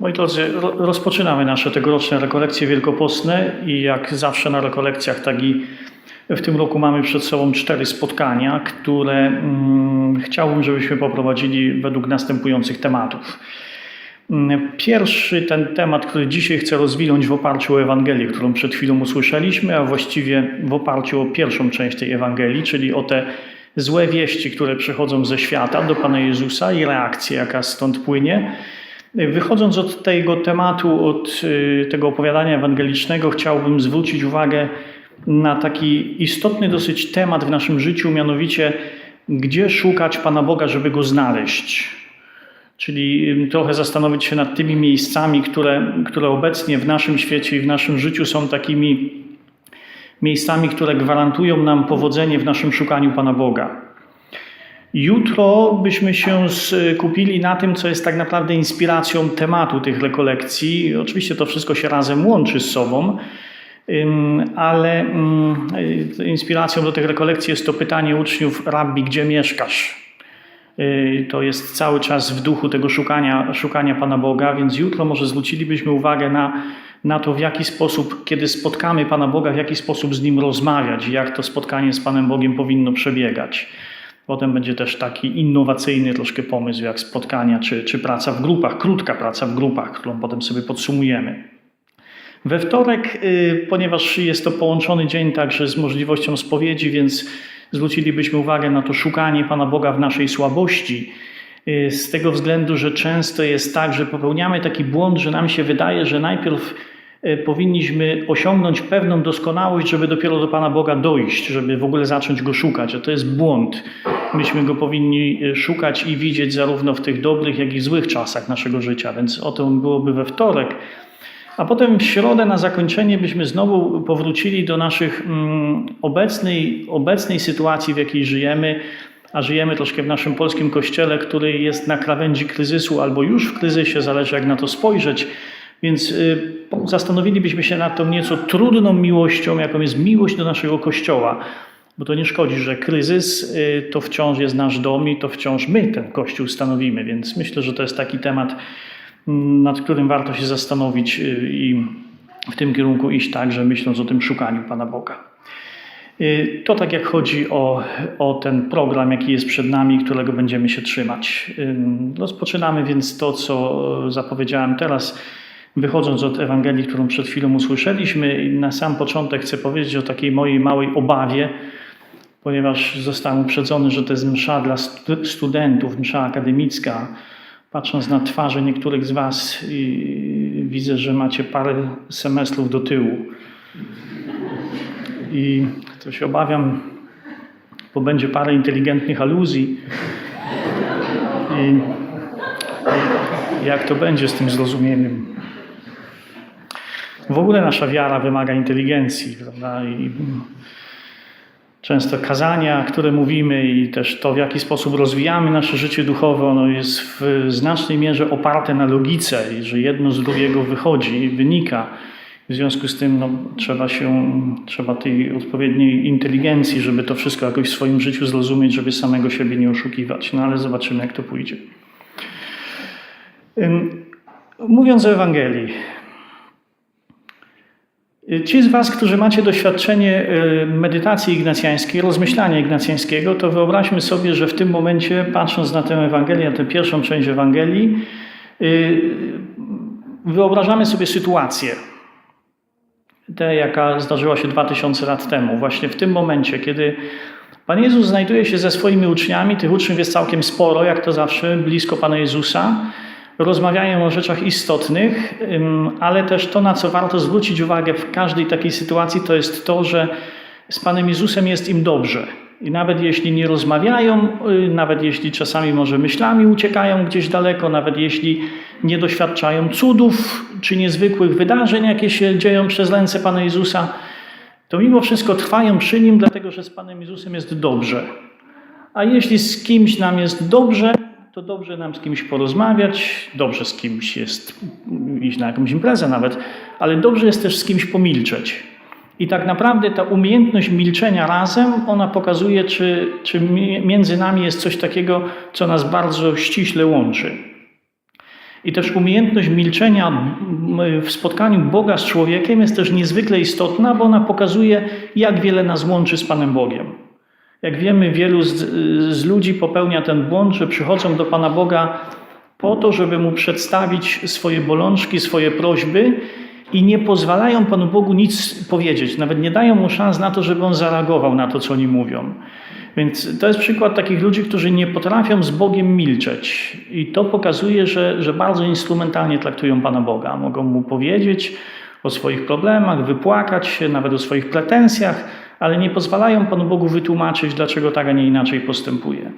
Moi drodzy, ro- rozpoczynamy nasze tegoroczne rekolekcje wielkopostne i jak zawsze na rekolekcjach, tak i w tym roku mamy przed sobą cztery spotkania, które mm, chciałbym, żebyśmy poprowadzili według następujących tematów. Mm, Pierwszy ten temat, który dzisiaj chcę rozwinąć w oparciu o Ewangelię, którą przed chwilą usłyszeliśmy, a właściwie w oparciu o pierwszą część tej Ewangelii, czyli o te złe wieści, które przychodzą ze świata do Pana Jezusa i reakcję, jaka stąd płynie. Wychodząc od tego tematu, od y, tego opowiadania ewangelicznego, chciałbym zwrócić uwagę na taki istotny dosyć temat w naszym życiu, mianowicie gdzie szukać Pana Boga, żeby Go znaleźć. Czyli y, trochę zastanowić się nad tymi miejscami, które, które obecnie w naszym świecie i w naszym życiu są takimi miejscami, które gwarantują nam powodzenie w naszym szukaniu Pana Boga. Jutro byśmy się skupili na tym, co jest tak naprawdę inspiracją tematu tych rekolekcji. Oczywiście to wszystko się razem łączy z sobą, ale ym, y, inspiracją do tych rekolekcji jest to pytanie uczniów: Rabbi, gdzie mieszkasz? Y, To jest cały czas w duchu tego szukania, szukania Pana Boga, więc jutro może zwrócilibyśmy uwagę na, na to, w jaki sposób, kiedy spotkamy Pana Boga, w jaki sposób z Nim rozmawiać i jak to spotkanie z Panem Bogiem powinno przebiegać. Potem będzie też taki innowacyjny troszkę pomysł, jak spotkania czy, czy praca w grupach, krótka praca w grupach, którą potem sobie podsumujemy. We wtorek, y, ponieważ jest to połączony dzień także z możliwością spowiedzi, więc zwrócilibyśmy uwagę na to szukanie Pana Boga w naszej słabości. Y, Z tego względu, że często jest tak, że popełniamy taki błąd, że nam się wydaje, że najpierw y, powinniśmy osiągnąć pewną doskonałość, żeby dopiero do Pana Boga dojść, żeby w ogóle zacząć Go szukać. A to jest błąd. Myśmy Go powinni y, szukać i widzieć zarówno w tych dobrych, jak i złych czasach naszego życia. Więc o tym byłoby we wtorek. A potem w środę na zakończenie byśmy znowu powrócili do naszych mm, obecnej, obecnej sytuacji, w jakiej żyjemy, a żyjemy troszkę w naszym polskim kościele, który jest na krawędzi kryzysu albo już w kryzysie, zależy jak na to spojrzeć. Więc y, zastanowilibyśmy się nad tą nieco trudną miłością, jaką jest miłość do naszego kościoła. Bo to nie szkodzi, że kryzys y, to wciąż jest nasz dom i to wciąż my ten kościół stanowimy. Więc myślę, że to jest taki temat, nad którym warto się zastanowić y, i w tym kierunku iść także, myśląc o tym szukaniu Pana Boga. Y, To tak jak chodzi o, o ten program, jaki jest przed nami, którego będziemy się trzymać. Ym, Rozpoczynamy więc to, co zapowiedziałem teraz, wychodząc od Ewangelii, którą przed chwilą usłyszeliśmy. Na sam początek chcę powiedzieć o takiej mojej małej obawie, ponieważ zostałem uprzedzony, że to jest msza dla stu- studentów, msza akademicka. Patrząc na twarze niektórych z Was, widzę, że macie parę semestrów do tyłu. I to się obawiam, bo będzie parę inteligentnych aluzji. I jak to będzie z tym zrozumieniem? W ogóle nasza wiara wymaga inteligencji, prawda? I często kazania, które mówimy i też to, w jaki sposób rozwijamy nasze życie duchowe, ono jest w znacznej mierze oparte na logice i że jedno z drugiego wychodzi wynika. W związku z tym no, trzeba się, trzeba tej odpowiedniej inteligencji, żeby to wszystko jakoś w swoim życiu zrozumieć, żeby samego siebie nie oszukiwać. No ale zobaczymy, jak to pójdzie. Mówiąc o Ewangelii, Ci z Was, którzy macie doświadczenie y, medytacji ignacjańskiej, rozmyślania ignacjańskiego, to wyobraźmy sobie, że w tym momencie, patrząc na tę Ewangelię, na tę pierwszą część Ewangelii, y, wyobrażamy sobie sytuację, tę, jaka zdarzyła się 2000 lat temu. Właśnie w tym momencie, kiedy Pan Jezus znajduje się ze swoimi uczniami, tych uczniów jest całkiem sporo, jak to zawsze, blisko Pana Jezusa, rozmawiają o rzeczach istotnych, ale też to, na co warto zwrócić uwagę w każdej takiej sytuacji, to jest to, że z Panem Jezusem jest im dobrze. I nawet jeśli nie rozmawiają, y, nawet jeśli czasami może myślami uciekają gdzieś daleko, nawet jeśli nie doświadczają cudów czy niezwykłych wydarzeń, jakie się dzieją przez ręce Pana Jezusa, to mimo wszystko trwają przy Nim, dlatego że z Panem Jezusem jest dobrze. A jeśli z kimś nam jest dobrze, to dobrze nam z kimś porozmawiać, dobrze z kimś jest iść na jakąś imprezę nawet, ale dobrze jest też z kimś pomilczeć. I tak naprawdę ta umiejętność milczenia razem, ona pokazuje, czy, czy mi- między nami jest coś takiego, co nas bardzo ściśle łączy. I też umiejętność milczenia w spotkaniu Boga z człowiekiem jest też niezwykle istotna, bo ona pokazuje, jak wiele nas łączy z Panem Bogiem. Jak wiemy, wielu z, z ludzi popełnia ten błąd, że przychodzą do Pana Boga po to, żeby mu przedstawić swoje bolączki, swoje prośby i nie pozwalają Panu Bogu nic powiedzieć. Nawet nie dają mu szans na to, żeby on zareagował na to, co oni mówią. Więc to jest przykład takich ludzi, którzy nie potrafią z Bogiem milczeć. I to pokazuje, że, że bardzo instrumentalnie traktują Pana Boga. Mogą mu powiedzieć o swoich problemach, wypłakać się, nawet o swoich pretensjach, ale nie pozwalają Panu Bogu wytłumaczyć, dlaczego tak, a nie inaczej postępuje.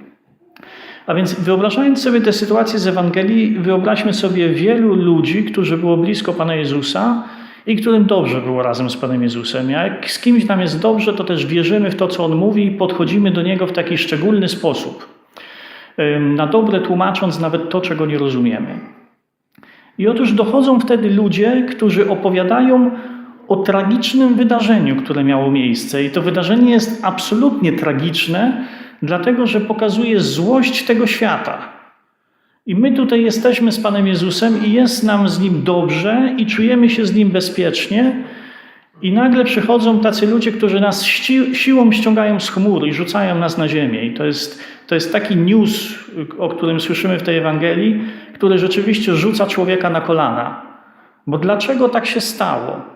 A więc wyobrażając sobie tę sytuację z Ewangelii, wyobraźmy sobie wielu ludzi, którzy było blisko Pana Jezusa i którym dobrze było razem z Panem Jezusem. Jak z kimś nam jest dobrze, to też wierzymy w to, co On mówi i podchodzimy do Niego w taki szczególny sposób. Na dobre tłumacząc nawet to, czego nie rozumiemy. I otóż dochodzą wtedy ludzie, którzy opowiadają o tragicznym wydarzeniu, które miało miejsce. I to wydarzenie jest absolutnie tragiczne, dlatego że pokazuje złość tego świata. I my tutaj jesteśmy z Panem Jezusem i jest nam z Nim dobrze i czujemy się z Nim bezpiecznie. I nagle przychodzą tacy ludzie, którzy nas si siłą ściągają z chmur i rzucają nas na ziemię. I to jest, to jest taki news, o którym słyszymy w tej Ewangelii, który rzeczywiście rzuca człowieka na kolana. Bo dlaczego tak się stało?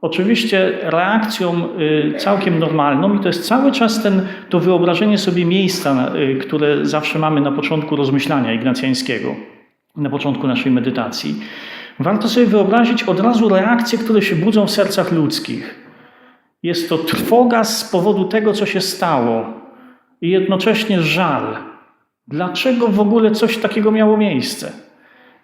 Oczywiście reakcją y, całkiem normalną i to jest cały czas ten, to wyobrażenie sobie miejsca, y, które zawsze mamy na początku rozmyślania ignacjańskiego, na początku naszej medytacji. Warto sobie wyobrazić od razu reakcje, które się budzą w sercach ludzkich. Jest to trwoga z powodu tego, co się stało i jednocześnie żal. Dlaczego w ogóle coś takiego miało miejsce?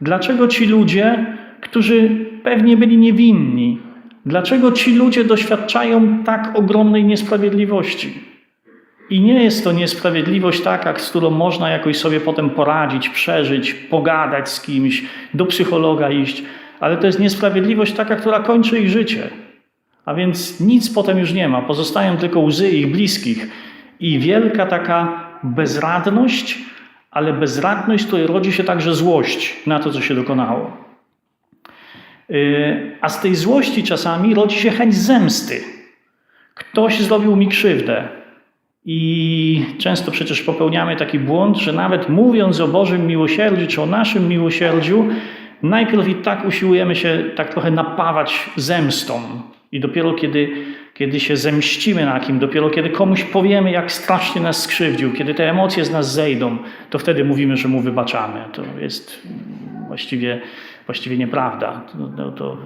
Dlaczego ci ludzie, którzy pewnie byli niewinni, Dlaczego ci ludzie doświadczają tak ogromnej niesprawiedliwości? I nie jest to niesprawiedliwość taka, z którą można jakoś sobie potem poradzić, przeżyć, pogadać z kimś, do psychologa iść, ale to jest niesprawiedliwość taka, która kończy ich życie. A więc nic potem już nie ma, pozostają tylko łzy ich bliskich i wielka taka bezradność, ale bezradność, której rodzi się także złość na to, co się dokonało. Y, a z tej złości czasami rodzi się chęć zemsty. Ktoś zrobił mi krzywdę. I często przecież popełniamy taki błąd, że nawet mówiąc o Bożym miłosierdziu czy o naszym miłosierdziu, najpierw i tak usiłujemy się tak trochę napawać zemstą. I dopiero kiedy, kiedy się zemścimy na kim, dopiero kiedy komuś powiemy, jak strasznie nas skrzywdził, kiedy te emocje z nas zejdą, to wtedy mówimy, że mu wybaczamy. To jest właściwie właściwie nieprawda. To, to,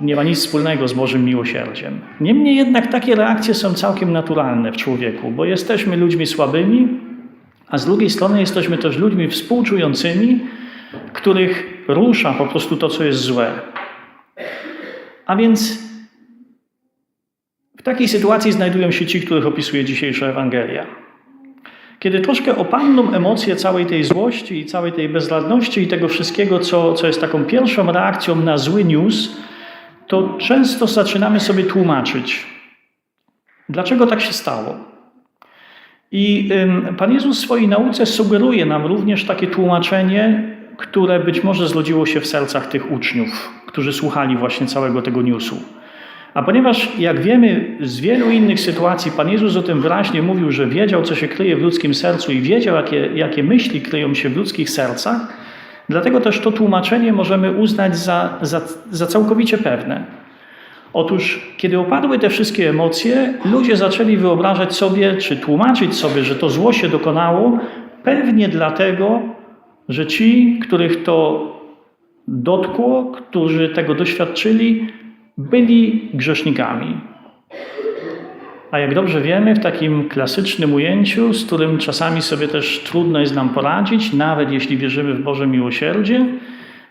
nie ma nic wspólnego z Bożym miłosierdziem. Niemniej jednak takie reakcje są całkiem naturalne w człowieku, bo jesteśmy ludźmi słabymi, a z drugiej strony jesteśmy też ludźmi współczującymi, których rusza po prostu to, co jest złe. A więc w takiej sytuacji znajdują się ci, których opisuje dzisiejsza Ewangelia. Kiedy troszkę opadną emocje całej tej złości i całej tej bezradności i tego wszystkiego, co, co jest taką pierwszą reakcją na zły news, to często zaczynamy sobie tłumaczyć, dlaczego tak się stało. I Pan Jezus w swojej nauce sugeruje nam również takie tłumaczenie, które być może zrodziło się w sercach tych uczniów, którzy słuchali właśnie całego tego newsu. A ponieważ, jak wiemy z wielu innych sytuacji, Pan Jezus o tym wyraźnie mówił, że wiedział, co się kryje w ludzkim sercu i wiedział, jakie, jakie myśli kryją się w ludzkich sercach, dlatego też to tłumaczenie możemy uznać za, za, za całkowicie pewne. Otóż, kiedy opadły te wszystkie emocje, ludzie zaczęli wyobrażać sobie, czy tłumaczyć sobie, że to zło się dokonało, pewnie dlatego, że ci, których to dotkło, którzy tego doświadczyli, byli grzesznikami. A jak dobrze wiemy, w takim klasycznym ujęciu, z którym czasami sobie też trudno jest nam poradzić, nawet jeśli wierzymy w Boże miłosierdzie,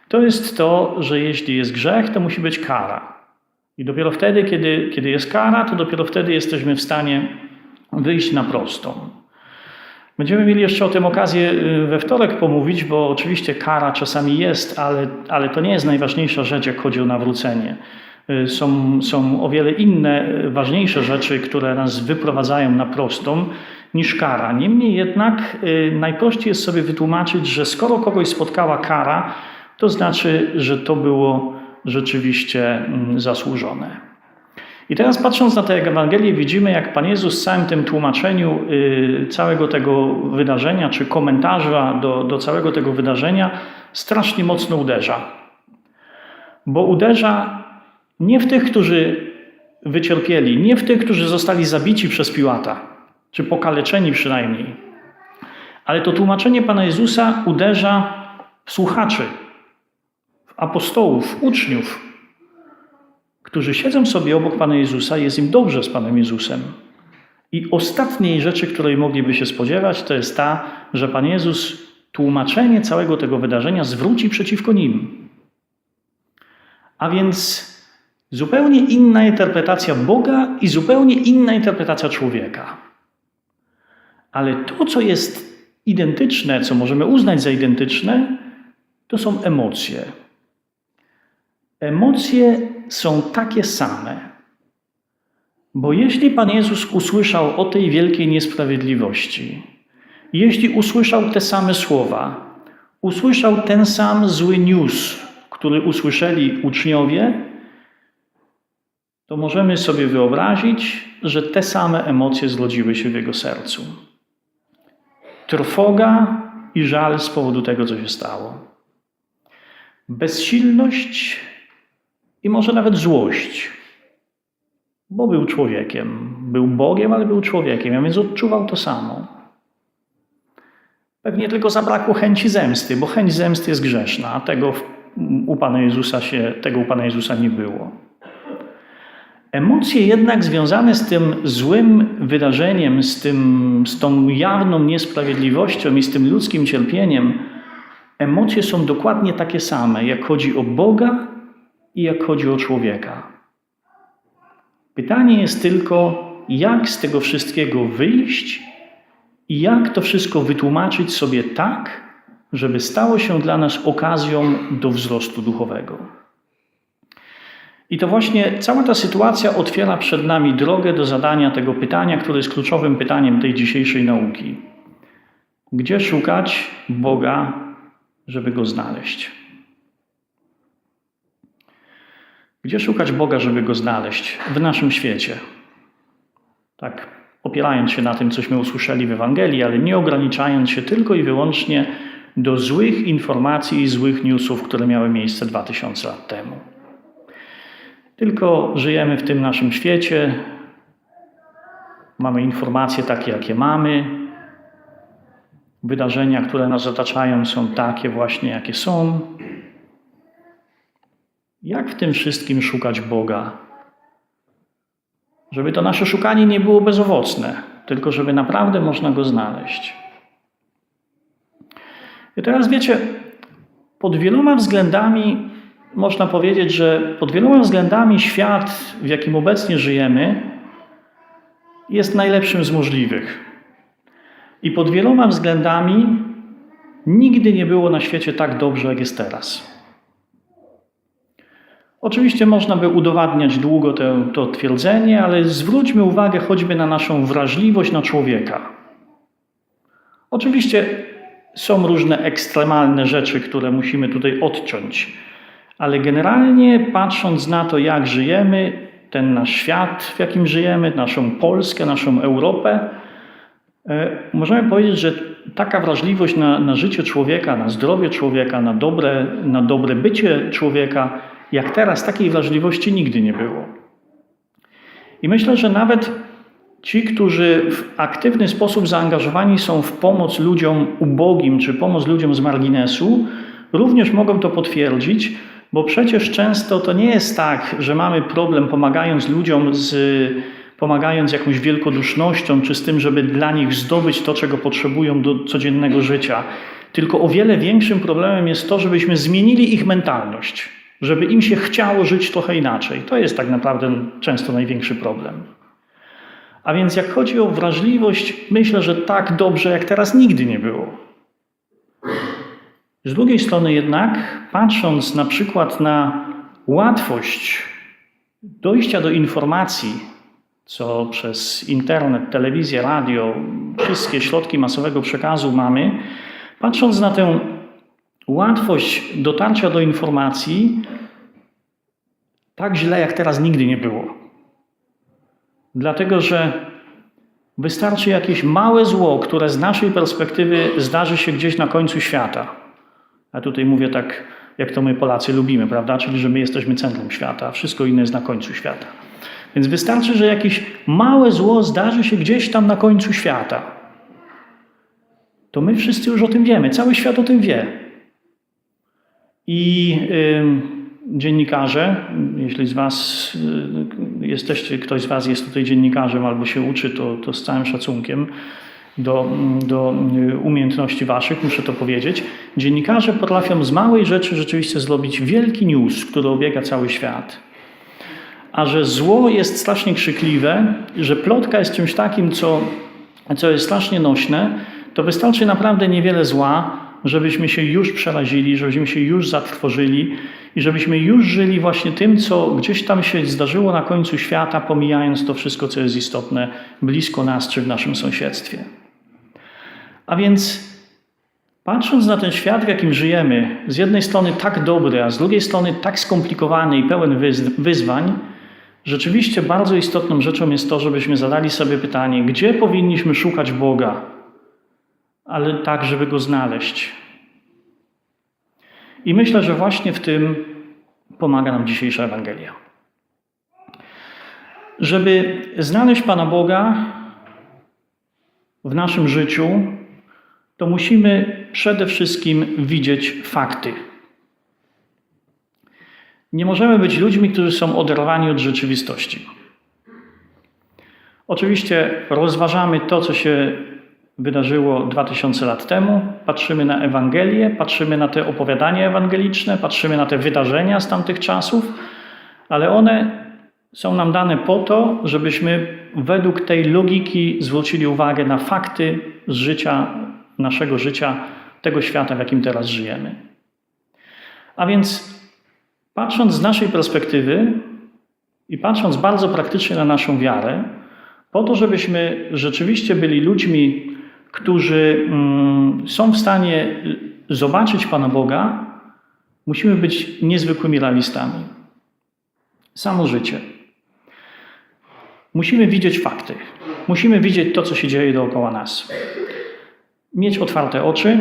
to jest to, że jeśli jest grzech, to musi być kara. I dopiero wtedy, kiedy, kiedy jest kara, to dopiero wtedy jesteśmy w stanie wyjść na prostą. Będziemy mieli jeszcze o tym okazję y, we wtorek pomówić, bo oczywiście kara czasami jest, ale, ale to nie jest najważniejsza rzecz, jak chodzi o nawrócenie. Y, są, są o wiele inne, y, ważniejsze rzeczy, które nas wyprowadzają na prostą. niż kara. Niemniej jednak y, najprościej jest sobie wytłumaczyć, że skoro kogoś spotkała kara, to znaczy, że to było rzeczywiście mm, zasłużone. I teraz patrząc na tę Ewangelię widzimy, jak Pan Jezus w całym tym tłumaczeniu całego tego wydarzenia, czy komentarza do, do całego tego wydarzenia strasznie mocno uderza. Bo uderza nie w tych, którzy wycierpieli, nie w tych, którzy zostali zabici przez Piłata, czy pokaleczeni przynajmniej. Ale to tłumaczenie Pana Jezusa uderza w słuchaczy, w apostołów, uczniów, którzy siedzą sobie obok Pana Jezusa, jest im dobrze z Panem Jezusem. I ostatniej rzeczy, której mogliby się spodziewać, to jest ta, że Pan Jezus tłumaczenie całego tego wydarzenia zwróci przeciwko nim. A więc zupełnie inna interpretacja Boga i zupełnie inna interpretacja człowieka. Ale to, co jest identyczne, co możemy uznać za identyczne, to są emocje. Emocje są takie same. Bo jeśli Pan Jezus usłyszał o tej wielkiej niesprawiedliwości, jeśli usłyszał te same słowa, usłyszał ten sam zły news, który usłyszeli uczniowie, to możemy sobie wyobrazić, że te same emocje zrodziły się w jego sercu. Trwoga i żal z powodu tego, co się stało. Bezsilność i może nawet złość, bo był człowiekiem. Był Bogiem, ale był człowiekiem, a więc odczuwał to samo. Pewnie tylko zabrakło chęci zemsty, bo chęć zemsty jest grzeszna, a tego u Pana Jezusa się, tego u Pana Jezusa nie było. Emocje jednak związane z tym złym wydarzeniem, z, tym, z tą jawną niesprawiedliwością i z tym ludzkim cierpieniem, emocje są dokładnie takie same, jak chodzi o Boga i jak chodzi o człowieka. Pytanie jest tylko, jak z tego wszystkiego wyjść i jak to wszystko wytłumaczyć sobie tak, żeby stało się dla nas okazją do wzrostu duchowego. I to właśnie cała ta sytuacja otwiera przed nami drogę do zadania tego pytania, które jest kluczowym pytaniem tej dzisiejszej nauki. Gdzie szukać Boga, żeby go znaleźć? Gdzie szukać Boga, żeby go znaleźć w naszym świecie? Tak, opierając się na tym, cośmy usłyszeli w Ewangelii, ale nie ograniczając się tylko i wyłącznie do złych informacji i złych newsów, które miały miejsce 2000 lat temu. Tylko żyjemy w tym naszym świecie, mamy informacje takie, jakie mamy, wydarzenia, które nas otaczają, są takie właśnie, jakie są. Jak w tym wszystkim szukać Boga? Żeby to nasze szukanie nie było bezowocne, tylko żeby naprawdę można go znaleźć. I teraz wiecie, pod wieloma względami można powiedzieć, że pod wieloma względami świat, w jakim obecnie żyjemy, jest najlepszym z możliwych. I pod wieloma względami nigdy nie było na świecie tak dobrze, jak jest teraz. Oczywiście można by udowadniać długo to, twierdzenie, ale zwróćmy uwagę choćby na naszą wrażliwość na człowieka. Oczywiście są różne ekstremalne rzeczy, które musimy tutaj odciąć, ale generalnie patrząc na to, jak żyjemy, ten nasz świat, w jakim żyjemy, naszą Polskę, naszą Europę, e, możemy powiedzieć, że taka wrażliwość na, na życie człowieka, na zdrowie człowieka, na dobre, na dobre bycie człowieka, jak teraz, takiej wrażliwości nigdy nie było. I myślę, że nawet ci, którzy w aktywny sposób zaangażowani są w pomoc ludziom ubogim czy pomoc ludziom z marginesu, również mogą to potwierdzić, bo przecież często to nie jest tak, że mamy problem pomagając ludziom z pomagając jakąś wielkodusznością, czy z tym, żeby dla nich zdobyć to, czego potrzebują do codziennego życia. Tylko o wiele większym problemem jest to, żebyśmy zmienili ich mentalność żeby im się chciało żyć trochę inaczej. To jest tak naprawdę często największy problem. A więc jak chodzi o wrażliwość, myślę, że tak dobrze jak teraz nigdy nie było. Z drugiej strony jednak, patrząc na przykład na łatwość dojścia do informacji, co przez internet, telewizję, radio wszystkie środki masowego przekazu mamy, patrząc na tę łatwość dotarcia do informacji, tak źle jak teraz nigdy nie było. Dlatego, że wystarczy jakieś małe zło, które z naszej perspektywy zdarzy się gdzieś na końcu świata. A tutaj mówię tak, jak to my Polacy lubimy, prawda? Czyli, że my jesteśmy centrum świata, a wszystko inne jest na końcu świata. Więc wystarczy, że jakieś małe zło zdarzy się gdzieś tam na końcu świata. To my wszyscy już o tym wiemy, cały świat o tym wie. I y, dziennikarze, jeśli z Was y, jesteście, ktoś z Was jest tutaj dziennikarzem albo się uczy, to, to z całym szacunkiem do, do umiejętności Waszych, muszę to powiedzieć. Dziennikarze potrafią z małej rzeczy rzeczywiście zrobić wielki news, który obiega cały świat. A że zło jest strasznie krzykliwe, że plotka jest czymś takim, co, co jest strasznie nośne, to wystarczy naprawdę niewiele zła, żebyśmy się już przerazili, żebyśmy się już zatrwożyli i żebyśmy już żyli właśnie tym, co gdzieś tam się zdarzyło na końcu świata, pomijając to wszystko, co jest istotne blisko nas czy w naszym sąsiedztwie. A więc patrząc na ten świat, w jakim żyjemy, z jednej strony tak dobry, a z drugiej strony tak skomplikowany i pełen wyzwań, rzeczywiście bardzo istotną rzeczą jest to, żebyśmy zadali sobie pytanie, gdzie powinniśmy szukać Boga, ale tak, żeby Go znaleźć. I myślę, że właśnie w tym pomaga nam dzisiejsza Ewangelia. Żeby znaleźć Pana Boga w naszym życiu, to musimy przede wszystkim widzieć fakty. Nie możemy być ludźmi, którzy są oderwani od rzeczywistości. Oczywiście rozważamy to, co się wydarzyło 2000 lat temu, patrzymy na Ewangelię, patrzymy na te opowiadania ewangeliczne, patrzymy na te wydarzenia z tamtych czasów, ale one są nam dane po to, żebyśmy według tej logiki zwrócili uwagę na fakty z życia, naszego życia, tego świata, w jakim teraz żyjemy. A więc patrząc z naszej perspektywy i patrząc bardzo praktycznie na naszą wiarę, po to, żebyśmy rzeczywiście byli ludźmi, którzy mm, są w stanie zobaczyć Pana Boga, musimy być niezwykłymi realistami. Samo życie. Musimy widzieć fakty. Musimy widzieć to, co się dzieje dookoła nas. Mieć otwarte oczy,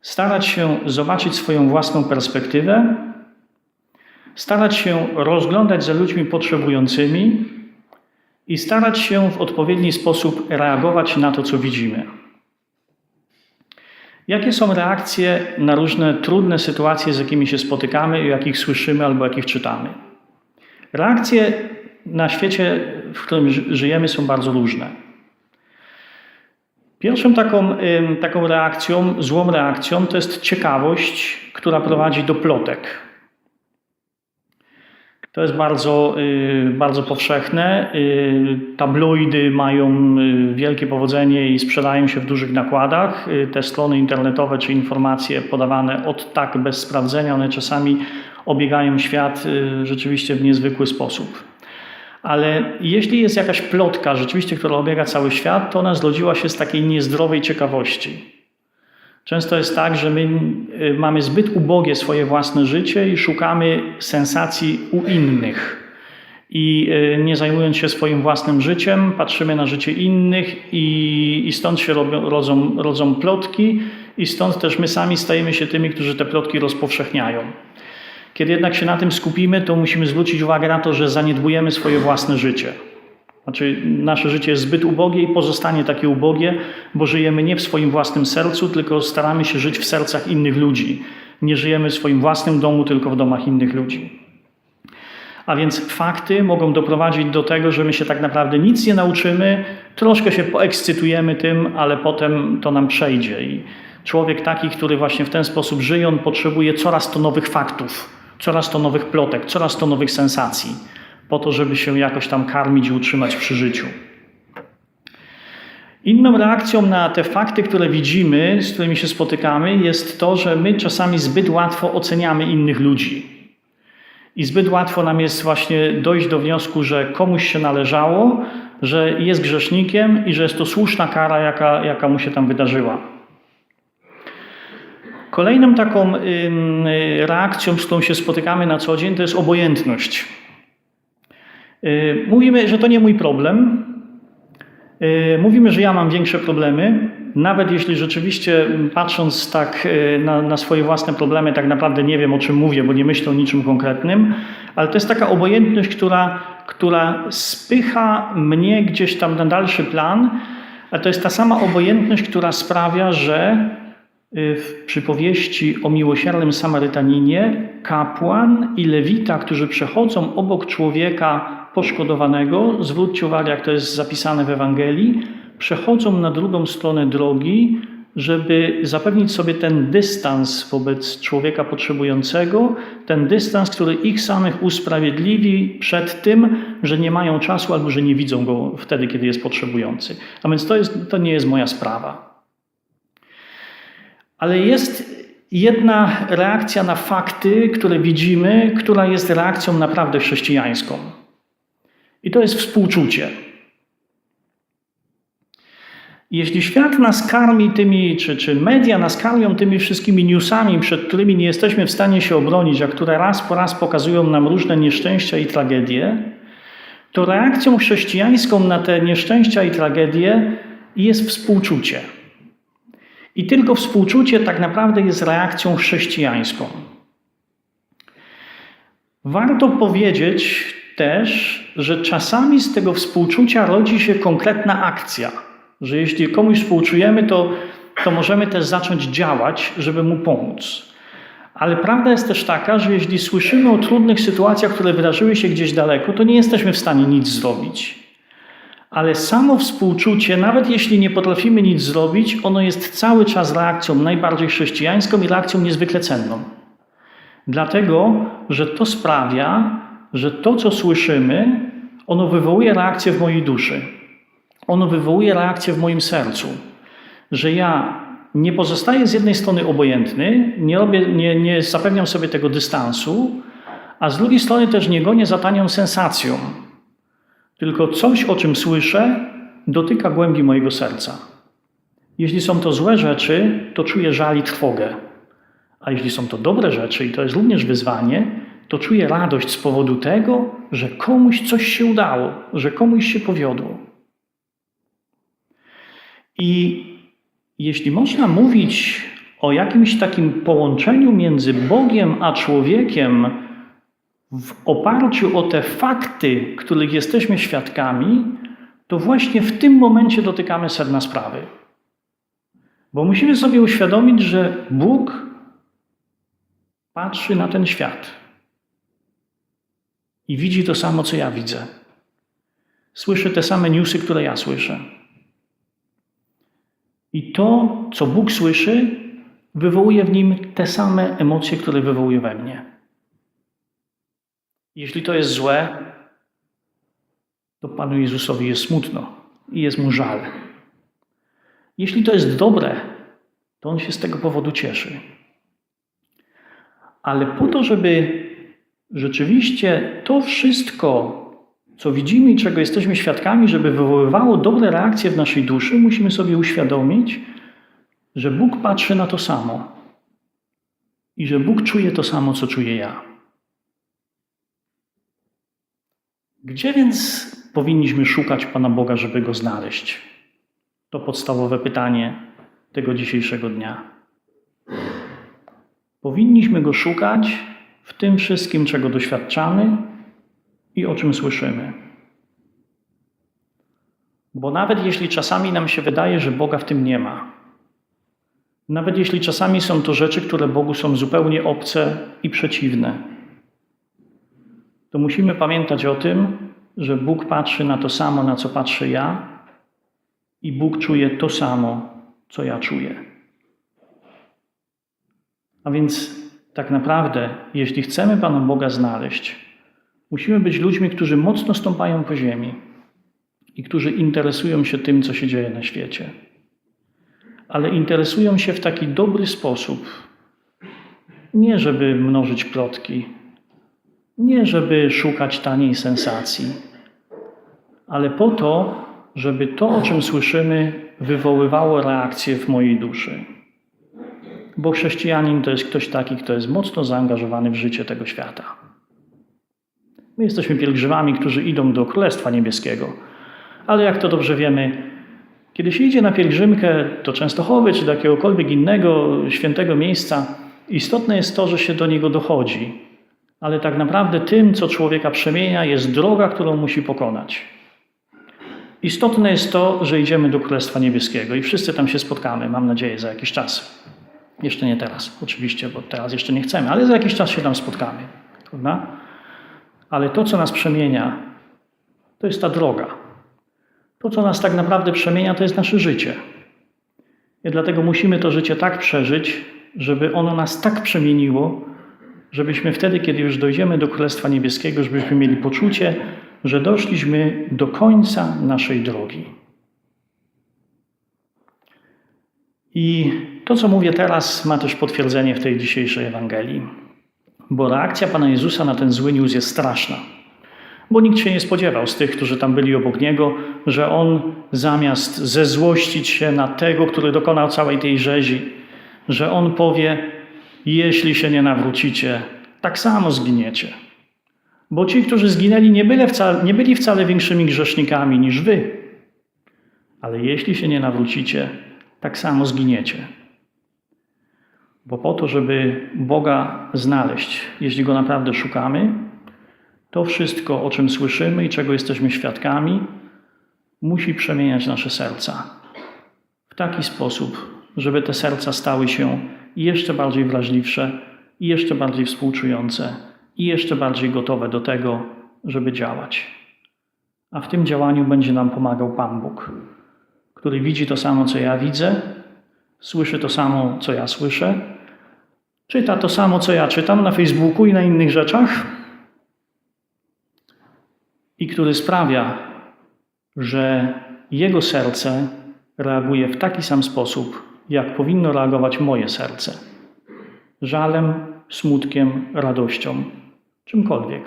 starać się zobaczyć swoją własną perspektywę, starać się rozglądać za ludźmi potrzebującymi i starać się w odpowiedni sposób reagować na to, co widzimy. Jakie są reakcje na różne trudne sytuacje, z jakimi się spotykamy, jakich słyszymy albo jakich czytamy? Reakcje na świecie, w którym żyjemy, są bardzo różne. Pierwszą taką, taką reakcją, złą reakcją, to jest ciekawość, która prowadzi do plotek. To jest bardzo, y, bardzo powszechne. Y, tabloidy mają y, wielkie powodzenie i sprzedają się w dużych nakładach. Te strony internetowe czy informacje podawane od tak bez sprawdzenia, one czasami obiegają świat rzeczywiście w niezwykły sposób. Ale jeśli jest jakaś plotka rzeczywiście, która obiega cały świat, to ona zrodziła się z takiej niezdrowej ciekawości. Często jest tak, że my y, mamy zbyt ubogie swoje własne życie i szukamy sensacji u innych. I y, nie zajmując się swoim własnym życiem, patrzymy na życie innych, i, i stąd się robią, rodzą, rodzą plotki, i stąd też my sami stajemy się tymi, którzy te plotki rozpowszechniają. Kiedy jednak się na tym skupimy, to musimy zwrócić uwagę na to, że zaniedbujemy swoje własne życie. Znaczy, nasze życie jest zbyt ubogie i pozostanie takie ubogie, bo żyjemy nie w swoim własnym sercu, tylko staramy się żyć w sercach innych ludzi. Nie żyjemy w swoim własnym domu, tylko w domach innych ludzi. A więc fakty mogą doprowadzić do tego, że my się tak naprawdę nic nie nauczymy, troszkę się poekscytujemy tym, ale potem to nam przejdzie. I człowiek taki, który właśnie w ten sposób żyje, on potrzebuje coraz to nowych faktów, coraz to nowych plotek, coraz to nowych sensacji po to, żeby się jakoś tam karmić i utrzymać przy życiu. Inną reakcją na te fakty, które widzimy, z którymi się spotykamy, jest to, że my czasami zbyt łatwo oceniamy innych ludzi. I zbyt łatwo nam jest właśnie dojść do wniosku, że komuś się należało, że jest grzesznikiem i że jest to słuszna kara, jaka, jaka mu się tam wydarzyła. Kolejną taką ym, reakcją, z którą się spotykamy na co dzień, to jest obojętność. Yy, mówimy, że to nie mój problem. Yy, mówimy, że ja mam większe problemy, nawet jeśli rzeczywiście patrząc tak na, na, swoje własne problemy, tak naprawdę nie wiem o czym mówię, bo nie myślę o niczym konkretnym, ale to jest taka obojętność, która, która spycha mnie gdzieś tam na dalszy plan, ale to jest ta sama obojętność, która sprawia, że w przypowieści o miłosiernym Samarytaninie kapłan i lewita, którzy przechodzą obok człowieka poszkodowanego, zwróćcie uwagę, jak to jest zapisane w Ewangelii, przechodzą na drugą stronę drogi, żeby zapewnić sobie ten dystans wobec człowieka potrzebującego, ten dystans, który ich samych usprawiedliwi przed tym, że nie mają czasu albo że nie widzą go wtedy, kiedy jest potrzebujący. A więc to, jest, to nie jest moja sprawa. Ale jest jedna reakcja na fakty, które widzimy, która jest reakcją naprawdę chrześcijańską. I to jest współczucie. Jeśli świat nas karmi tymi, czy, czy media nas karmią tymi wszystkimi newsami, przed którymi nie jesteśmy w stanie się obronić, a które raz po raz pokazują nam różne nieszczęścia i tragedie, to reakcją chrześcijańską na te nieszczęścia i tragedie jest współczucie. I tylko współczucie tak naprawdę jest reakcją chrześcijańską. Warto powiedzieć też, że czasami z tego współczucia rodzi się konkretna akcja. Że jeśli komuś współczujemy, to, to możemy też zacząć działać, żeby mu pomóc. Ale prawda jest też taka, że jeśli słyszymy o trudnych sytuacjach, które wydarzyły się gdzieś daleko, to nie jesteśmy w stanie nic zrobić. Ale samo współczucie, nawet jeśli nie potrafimy nic zrobić, ono jest cały czas reakcją najbardziej chrześcijańską i reakcją niezwykle cenną. Dlatego, że to sprawia, że to, co słyszymy, ono wywołuje reakcję w mojej duszy. Ono wywołuje reakcję w moim sercu. Że ja nie pozostaję z jednej strony obojętny, nie, robię, nie, nie zapewniam sobie tego dystansu, a z drugiej strony też nie gonię za tanią sensacją. Tylko coś, o czym słyszę, dotyka głębi mojego serca. Jeśli są to złe rzeczy, to czuję żal i trwogę. A jeśli są to dobre rzeczy, i to jest również wyzwanie, to czuję radość z powodu tego, że komuś coś się udało, że komuś się powiodło. I jeśli można mówić o jakimś takim połączeniu między Bogiem a człowiekiem w oparciu o te fakty, których jesteśmy świadkami, to właśnie w tym momencie dotykamy sedna sprawy. Bo musimy sobie uświadomić, że Bóg patrzy na ten świat i widzi to samo, co ja widzę. Słyszy te same newsy, które ja słyszę. I to, co Bóg słyszy, wywołuje w nim te same emocje, które wywołuje we mnie. Jeśli to jest złe, to Panu Jezusowi jest smutno i jest mu żal. Jeśli to jest dobre, to on się z tego powodu cieszy. Ale po to, żeby rzeczywiście to wszystko, co widzimy i czego jesteśmy świadkami, żeby wywoływało dobre reakcje w naszej duszy, musimy sobie uświadomić, że Bóg patrzy na to samo i że Bóg czuje to samo, co czuję ja. Gdzie więc powinniśmy szukać Pana Boga, żeby go znaleźć? To podstawowe pytanie tego dzisiejszego dnia. Powinniśmy go szukać w tym wszystkim, czego doświadczamy i o czym słyszymy. Bo nawet jeśli czasami nam się wydaje, że Boga w tym nie ma, nawet jeśli czasami są to rzeczy, które Bogu są zupełnie obce i przeciwne, to musimy pamiętać o tym, że Bóg patrzy na to samo, na co patrzę ja, i Bóg czuje to samo, co ja czuję. A więc tak naprawdę, jeśli chcemy Pana Boga znaleźć, musimy być ludźmi, którzy mocno stąpają po ziemi i którzy interesują się tym, co się dzieje na świecie. Ale interesują się w taki dobry sposób. Nie, żeby mnożyć plotki, nie, żeby szukać taniej sensacji, ale po to, żeby to, o czym słyszymy, wywoływało reakcję w mojej duszy. Bo chrześcijanin to jest ktoś taki, kto jest mocno zaangażowany w życie tego świata. My jesteśmy pielgrzymami, którzy idą do Królestwa Niebieskiego. Ale jak to dobrze wiemy, kiedy się idzie na pielgrzymkę do Częstochowy czy do jakiegokolwiek innego świętego miejsca, istotne jest to, że się do niego dochodzi. Ale tak naprawdę tym, co człowieka przemienia, jest droga, którą musi pokonać. Istotne jest to, że idziemy do Królestwa Niebieskiego i wszyscy tam się spotkamy, mam nadzieję, za jakiś czas. Jeszcze nie teraz, oczywiście, bo teraz jeszcze nie chcemy, ale za jakiś czas się tam spotkamy. Prawda? Ale to, co nas przemienia, to jest ta droga. To, co nas tak naprawdę przemienia, to jest nasze życie. I dlatego musimy to życie tak przeżyć, żeby ono nas tak przemieniło, żebyśmy wtedy, kiedy już dojdziemy do Królestwa Niebieskiego, żebyśmy mieli poczucie, że doszliśmy do końca naszej drogi. I to, co mówię teraz, ma też potwierdzenie w tej dzisiejszej Ewangelii, bo reakcja Pana Jezusa na ten zły news jest straszna. Bo nikt się nie spodziewał z tych, którzy tam byli obok niego, że on zamiast zezłościć się na tego, który dokonał całej tej rzezi, że on powie: Jeśli się nie nawrócicie, tak samo zginiecie. Bo ci, którzy zginęli, nie byli, wcale, nie byli wcale większymi grzesznikami niż wy. Ale jeśli się nie nawrócicie, tak samo zginiecie. Bo po to, żeby Boga znaleźć, jeśli go naprawdę szukamy, to wszystko, o czym słyszymy i czego jesteśmy świadkami, musi przemieniać nasze serca w taki sposób, żeby te serca stały się jeszcze bardziej wrażliwsze i jeszcze bardziej współczujące i jeszcze bardziej gotowe do tego, żeby działać. A w tym działaniu będzie nam pomagał Pan Bóg, który widzi to samo, co ja widzę, słyszy to samo, co ja słyszę, czyta to samo, co ja czytam na Facebooku i na innych rzeczach, i który sprawia, że jego serce reaguje w taki sam sposób, jak powinno reagować moje serce żalem, smutkiem, radością, czymkolwiek.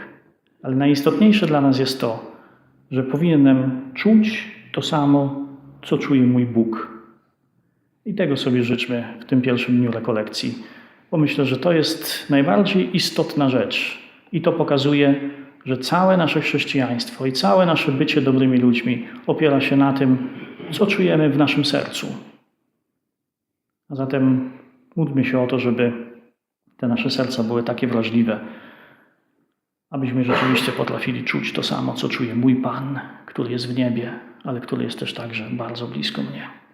Ale najistotniejsze dla nas jest to, że powinienem czuć to samo, co czuje mój Bóg. I tego sobie życzmy w tym pierwszym dniu rekolekcji, bo myślę, że to jest najbardziej istotna rzecz. I to pokazuje, że całe nasze chrześcijaństwo i całe nasze bycie dobrymi ludźmi opiera się na tym, co czujemy w naszym sercu. A zatem módlmy się o to, żeby te nasze serca były takie wrażliwe, abyśmy rzeczywiście potrafili czuć to samo, co czuje mój Pan, który jest w niebie, ale który jest też także bardzo blisko mnie.